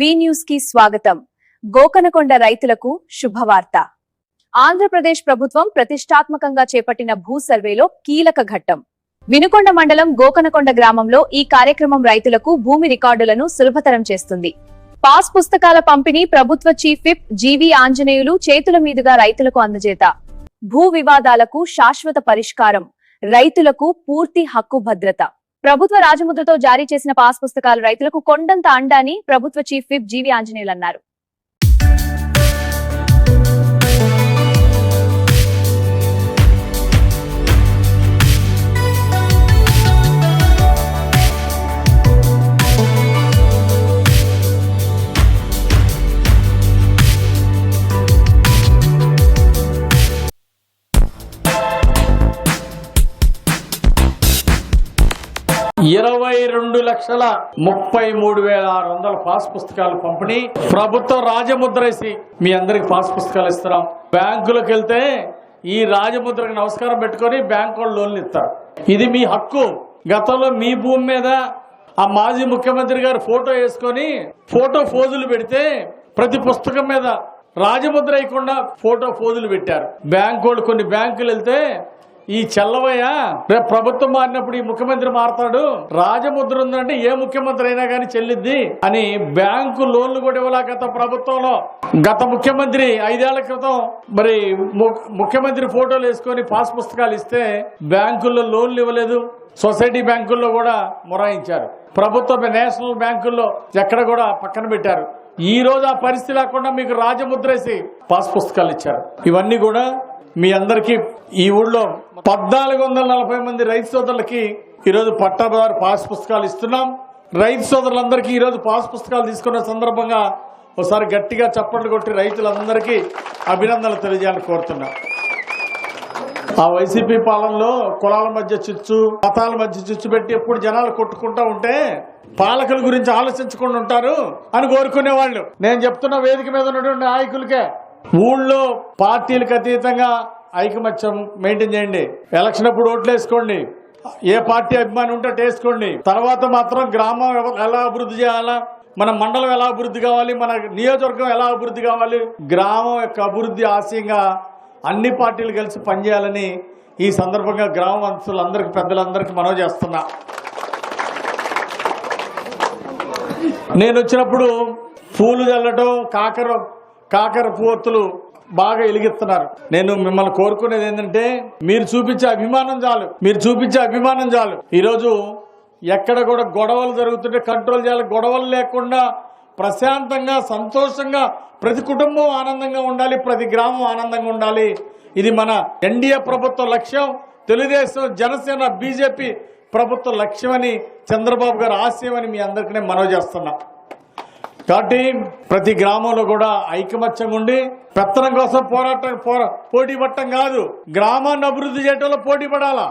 వి న్యూస్కి స్వాగతం. గోకనకొండ రైతులకు శుభవార్త. ఆంధ్రప్రదేశ్ ప్రభుత్వం ప్రతిష్టాత్మకంగా చేపట్టిన భూ సర్వేలో కీలక ఘట్టం. వినుకొండ మండలం గోకనకొండ గ్రామంలో ఈ కార్యక్రమం రైతులకు భూమి రికార్డులను సులభతరం చేస్తుంది. పాస్ పుస్తకాల పంపిణీ ప్రభుత్వ చీఫ్ విప్ జీవి ఆంజనేయులు చేతుల మీదుగా రైతులకు అందజేత. భూ వివాదాలకు శాశ్వత పరిష్కారం రైతులకు పూర్తి హక్కు భద్రత. ప్రభుత్వ రాజముద్రతో జారీ చేసిన పాస్ పుస్తకాలు రైతులకు కొండంత అండాని ప్రభుత్వ చీఫ్ విప్ జీవి ఆంజనేయులు అన్నారు. ఇరవై రెండు లక్షల ముప్పై మూడు వేల ఆరు వందల పాస్ పుస్తకాలు పంపిణీ. ప్రభుత్వం రాజముద్రేసి మీ అందరికి పాస్ పుస్తకాలు ఇస్తున్నాం. బ్యాంకులకు వెళ్తే ఈ రాజముద్రకు నమస్కారం పెట్టుకొని బ్యాంకు వాళ్ళు లోన్లు ఇస్తారు. ఇది మీ హక్కు. గతంలో మీ భూమి మీద ఆ మాజీ ముఖ్యమంత్రి గారు ఫోటో వేసుకొని ఫోటో ఫోజులు పెడితే ప్రతి పుస్తకం మీద రాజముద్ర అయ్యకుండా ఫోటో ఫోజులు పెట్టారు. బ్యాంకు వాళ్ళు కొన్ని బ్యాంకులు వెళ్తే ఈ చెల్లవయ్య రేపు ప్రభుత్వం మారినప్పుడు ఈ ముఖ్యమంత్రి మారతాడు. రాజముద్ర ఉందంటే ఏ ముఖ్యమంత్రి అయినా కానీ చెల్లిద్ది అని బ్యాంకు లోన్లు కూడా ఇవ్వాల గత ప్రభుత్వంలో. గత ముఖ్యమంత్రి ఐదేళ్ళ క్రితం మరి ము- ముఖ్యమంత్రి ఫోటోలు వేసుకొని పాస్ పుస్తకాలు ఇస్తే బ్యాంకుల్లో లోన్లు ఇవ్వలేదు. సొసైటీ బ్యాంకుల్లో కూడా మొరాయించారు. ప్రభుత్వ నేషనల్ బ్యాంకుల్లో ఎక్కడ కూడా పక్కన పెట్టారు. ఈ రోజు ఆ పరిస్థితి లేకుండా మీకు రాజముద్రేసి పాస్ పుస్తకాలు ఇచ్చారు. ఇవన్నీ కూడా మీ అందరికీ ఈ ఊళ్ళో పద్నాలుగు వందల నలభై మంది రైతు సోదరులకి ఈరోజు పట్టాదారు పాస్ పుస్తకాలు ఇస్తున్నాం. రైతు సోదరులందరికీ ఈరోజు పాస్ పుస్తకాలు తీసుకున్న సందర్భంగా ఒకసారి గట్టిగా చప్పట్లు కొట్టి రైతులందరికీ అభినందనలు తెలియజేయాలని కోరుతున్నా. ఆ వైసీపీ పాలనలో కులాల మధ్య చిచ్చు మతాల మధ్య చిచ్చు పెట్టి ఎప్పుడు జనాలు కొట్టుకుంటా ఉంటే పాలకుల గురించి ఆలోచించకుండా ఉంటారు అని కోరుకునేవాళ్ళు నేను చెప్తున్న వేదిక మీద ఉన్నటువంటి నాయకులకే ఊళ్ళో పార్టీలకు అతీతంగా ఐకమత్యం మెయింటైన్ చేయండి. ఎలక్షన్ అప్పుడు ఓట్లు వేసుకోండి. ఏ పార్టీ అభిమాని ఉంటే వేసుకోండి. తర్వాత మాత్రం గ్రామం ఎలా అభివృద్ధి చేయాలా? మన మండలం ఎలా అభివృద్ధి కావాలి? మన నియోజకవర్గం ఎలా అభివృద్ధి కావాలి? గ్రామం యొక్క అభివృద్ధి ఆశయంగా అన్ని పార్టీలు కలిసి పనిచేయాలని ఈ సందర్భంగా గ్రామ వంశులందరికీ పెద్దలందరికీ మనవి చేస్తున్నా. నేను వచ్చినప్పుడు పూలు చల్లటం కాకర కాకర పూర్తులు బాగా వెలిగిస్తున్నారు నేను మిమ్మల్ని కోరుకునేది ఏంటంటే మీరు చూపించే అభిమానం చాలు. మీరు చూపించే అభిమానం చాలు. ఈరోజు ఎక్కడ కూడా గొడవలు జరుగుతుంటే కంట్రోల్ చేయాలి. గొడవలు లేకుండా ప్రశాంతంగా సంతోషంగా ప్రతి కుటుంబం ఆనందంగా ఉండాలి. ప్రతి గ్రామం ఆనందంగా ఉండాలి. ఇది మన ఎన్డీఏ ప్రభుత్వ లక్ష్యం. తెలుగుదేశం జనసేన బీజేపీ ప్రభుత్వ లక్ష్యమని చంద్రబాబు గారు ఆశయమని మీ అందరికీ మనవి చేస్తున్నా. కాబట్టి ప్రతి గ్రామంలో కూడా ఐకమత్యంగా ఉండి పెత్తనం కోసం పోరాటం పోరా పోటీ పట్టం కాదు. గ్రామాన్ని అభివృద్ధి చేయటంలో పోటీ పడాలా?